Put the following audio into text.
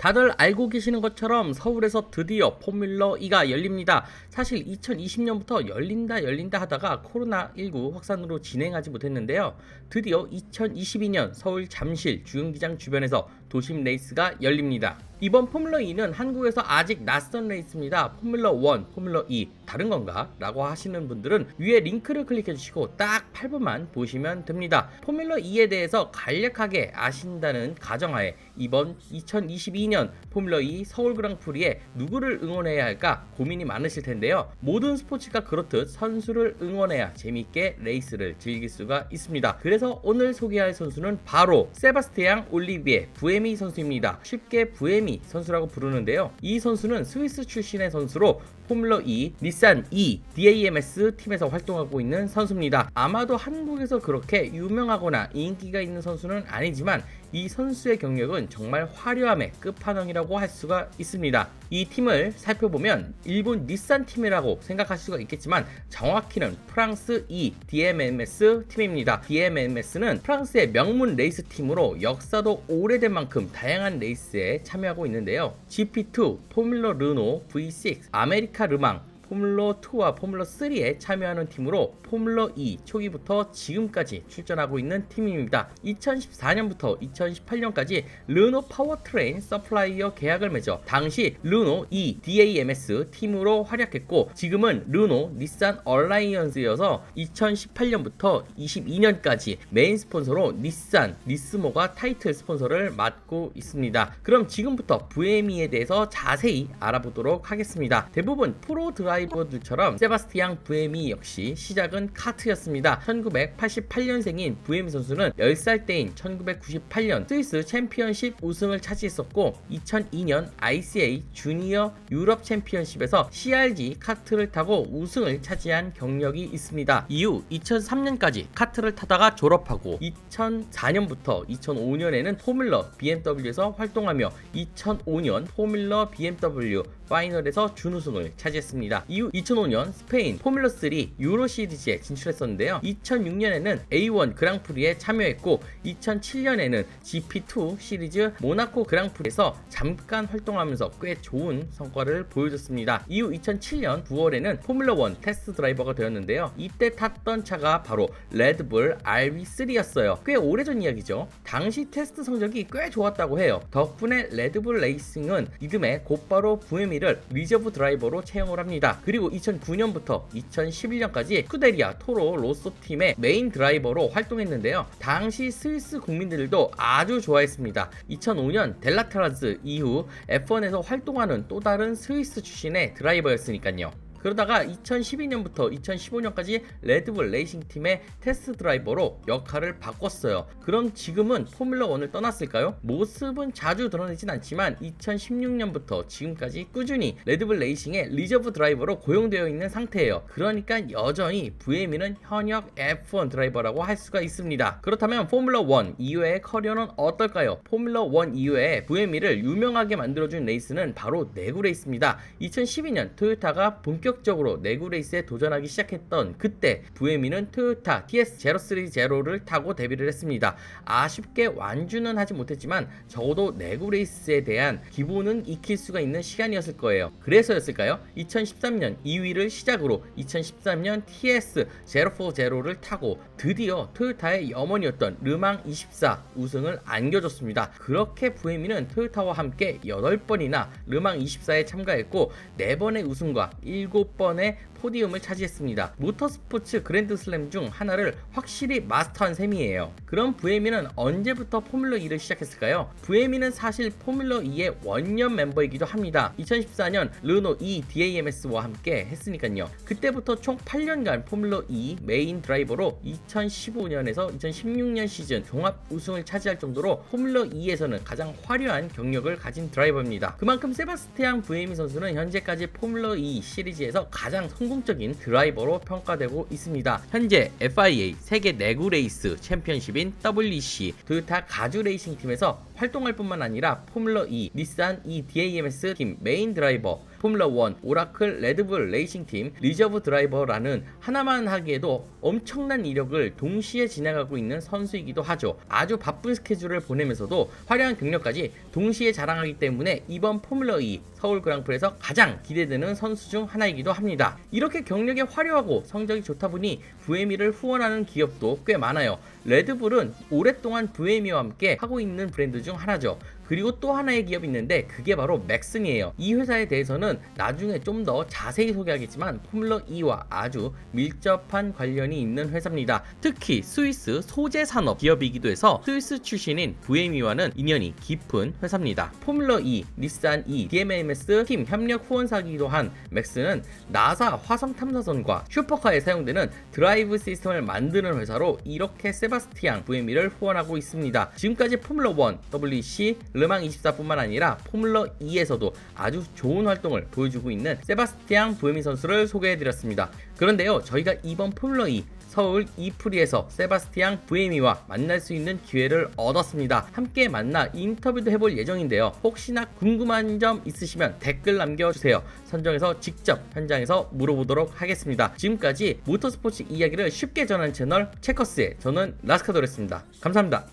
다들 알고 계시는 것처럼 서울에서 드디어 포뮬러 2가 열립니다. 사실 2020년부터 열린다 열린다 하다가 코로나19 확산으로 진행하지 못했는데요. 드디어 2022년 서울 잠실 주영기장 주변에서 도심 레이스가 열립니다. 이번 포뮬러 2는 한국에서 아직 낯선 레이스입니다. 포뮬러 1, 포뮬러 2 다른 건가? 라고 하시는 분들은 위에 링크를 클릭해 주시고 딱 8분만 보시면 됩니다. 포뮬러 2에 대해서 간략하게 아신다는 가정하에 이번 2022년 포뮬러 2 서울 그랑프리에 누구를 응원해야 할까 고민이 많으실 텐데요. 모든 스포츠가 그렇듯 선수를 응원해야 재밌게 레이스를 즐길 수가 있습니다. 그래서 오늘 소개할 선수는 바로 세바스티앙 올리비에 부에 미 선수입니다. 쉽게 부에미 선수라고 부르는데요. 이 선수는 스위스 출신의 선수로 포뮬러 2 닛산 E DAMS 팀에서 활동하고 있는 선수입니다. 아마도 한국에서 그렇게 유명하거나 인기가 있는 선수는 아니지만 이 선수의 경력은 정말 화려함의 끝판왕이라고 할 수가 있습니다. 이 팀을 살펴보면 일본 닛산 팀이라고 생각할 수가 있겠지만 정확히는 프랑스 E DMMS 팀입니다. DMMS는 프랑스의 명문 레이스 팀으로 역사도 오래된 만큼 다양한 레이스에 참여하고 있는데요. GP2, 포뮬러 르노, V6, 아메리카 르망, 포뮬러 2와 포뮬러 3에 참여하는 팀으로 포뮬러 2 초기부터 지금까지 출전하고 있는 팀입니다. 2014년부터 2018년까지 르노 파워트레인 서플라이어 계약을 맺어 당시 르노 E DAMS 팀으로 활약했고 지금은 르노 닛산 얼라이언스여서 2018년부터 22년까지 메인 스폰서로 닛산 니스모가 타이틀 스폰서를 맡고 있습니다. 그럼 지금부터 VME에 대해서 자세히 알아보도록 하겠습니다. 대부분 프로 드라이 버들처럼 세바스티앙 VME 역시 시작은 카트였습니다. 1988년생인 VME 선수는 10살 때인 1998년 스위스 챔피언십 우승을 차지했었고 2002년 ICA 주니어 유럽 챔피언십에서 CRG 카트를 타고 우승을 차지한 경력이 있습니다. 이후 2003년까지 카트를 타다가 졸업하고 2004년부터 2005년에는 포뮬러 BMW에서 활동하며 2005년 포뮬러 BMW 파이널에서 준우승을 차지했습니다. 이후 2005년 스페인 포뮬러 3 유로 시리즈에 진출했었는데요. 2006년에는 A1 그랑프리에 참여했고 2007년에는 GP2 시리즈 모나코 그랑프리에서 잠깐 활동하면서 꽤 좋은 성과를 보여줬습니다. 이후 2007년 9월에는 포뮬러 1 테스트 드라이버가 되었는데요. 이때 탔던 차가 바로 레드불 RV3였어요. 꽤 오래전 이야기죠. 당시 테스트 성적이 꽤 좋았다고 해요. 덕분에 레드불 레이싱은 이듬해 곧바로 VME를 리저브 드라이버로 채용을 합니다. 그리고 2009년부터 2011년까지 스쿠데리아 토로 로쏘 팀의 메인 드라이버로 활동했는데요. 당시 스위스 국민들도 아주 좋아했습니다. 2005년 델라타라즈 이후 F1에서 활동하는 또 다른 스위스 출신의 드라이버였으니까요. 그러다가 2012년부터 2015년까지 레드불 레이싱 팀의 테스트 드라이버로 역할을 바꿨어요. 그럼 지금은 포뮬러 1을 떠났을까요? 모습은 자주 드러내진 않지만 2016년부터 지금까지 꾸준히 레드불 레이싱의 리저브 드라이버로 고용되어 있는 상태예요. 그러니까 여전히 VME는 현역 F1 드라이버라고 할 수가 있습니다. 그렇다면 포뮬러 1 이후의 커리어는 어떨까요? 포뮬러 1 이후에 VME를 유명하게 만들어준 레이스는 바로 내구 레이스입니다. 2012년 토요타가 본격 적으로 내구 레이스에 도전하기 시작했던 그때 VME는 토요타 TS030를 타고 데뷔를 했습니다. 아쉽게 완주는 하지 못했지만 적어도 내구 레이스에 대한 기본은 익힐 수가 있는 시간이었을 거예요. 그래서였을까요? 2013년 2위를 시작으로 2013년 TS040를 타고 드디어 토요타의 염원이었던 르망 24 우승을 안겨줬습니다. 그렇게 VME는 토요타와 함께 8번이나 르망 24에 참가했고 4번의 우승과 7 번의 포디움을 차지했습니다. 모터스포츠 그랜드슬램 중 하나를 확실히 마스터한 셈이에요. 그럼 VME는 언제부터 포뮬러 2를 시작했을까요? VME는 사실 포뮬러 2의 원년 멤버이기도 합니다. 2014년 르노 E DAMS와 함께 했으니까요. 그때부터 총 8년간 포뮬러 2 메인 드라이버로 2015년에서 2016년 시즌 종합 우승을 차지할 정도로 포뮬러 2에서는 가장 화려한 경력을 가진 드라이버입니다. 그만큼 세바스티앙 VME 선수는 현재까지 포뮬러 2 시리즈에 서 가장 성공적인 드라이버로 평가되고 있습니다. 현재 FIA 세계 내구 레이스 챔피언십인 WEC 토요타 가주 레이싱 팀에서 활동할 뿐만 아니라 포뮬러 2, 닛산 E DAMS 팀 메인 드라이버, 포뮬러 1, 오라클 레드불 레이싱 팀 리저브 드라이버라는 하나만 하기에도 엄청난 이력을 동시에 진행하고 있는 선수이기도 하죠. 아주 바쁜 스케줄을 보내면서도 화려한 경력까지 동시에 자랑하기 때문에 이번 포뮬러 2 서울 그랑프리에서 가장 기대되는 선수 중 하나이기도 합니다. 이렇게 경력이 화려하고 성적이 좋다 보니 VME를 후원하는 기업도 꽤 많아요. 레드불은 오랫동안 VME와 함께 하고 있는 브랜드 중 하나죠. 그리고 또 하나의 기업이 있는데 그게 바로 맥슨이에요. 이 회사에 대해서는 나중에 좀 더 자세히 소개하겠지만 포뮬러 2와 아주 밀접한 관련이 있는 회사입니다. 특히 스위스 소재 산업 기업이기도 해서 스위스 출신인 VME와는 인연이 깊은 회사입니다. 포뮬러 2, 닛산 E, DMMS 팀 협력 후원사기도 한 맥스는 나사 화성 탐사선과 슈퍼카에 사용되는 드라이브 시스템을 만드는 회사로 이렇게 세바스티앙 VME를 후원하고 있습니다. 지금까지 포뮬러 1, WC, 르망 24뿐만 아니라 포뮬러 2에서도 아주 좋은 활동을 보여주고 있는 세바스티앙 부에미 선수를 소개해드렸습니다. 그런데요, 저희가 이번 포뮬러 2 서울 이프리에서 세바스티앙 부에미와 만날 수 있는 기회를 얻었습니다. 함께 만나 인터뷰도 해볼 예정인데요. 혹시나 궁금한 점 있으시면 댓글 남겨주세요. 선정해서 직접 현장에서 물어보도록 하겠습니다. 지금까지 모터스포츠 이야기를 쉽게 전하는 채널 체커스의 저는 라스카도였습니다. 감사합니다.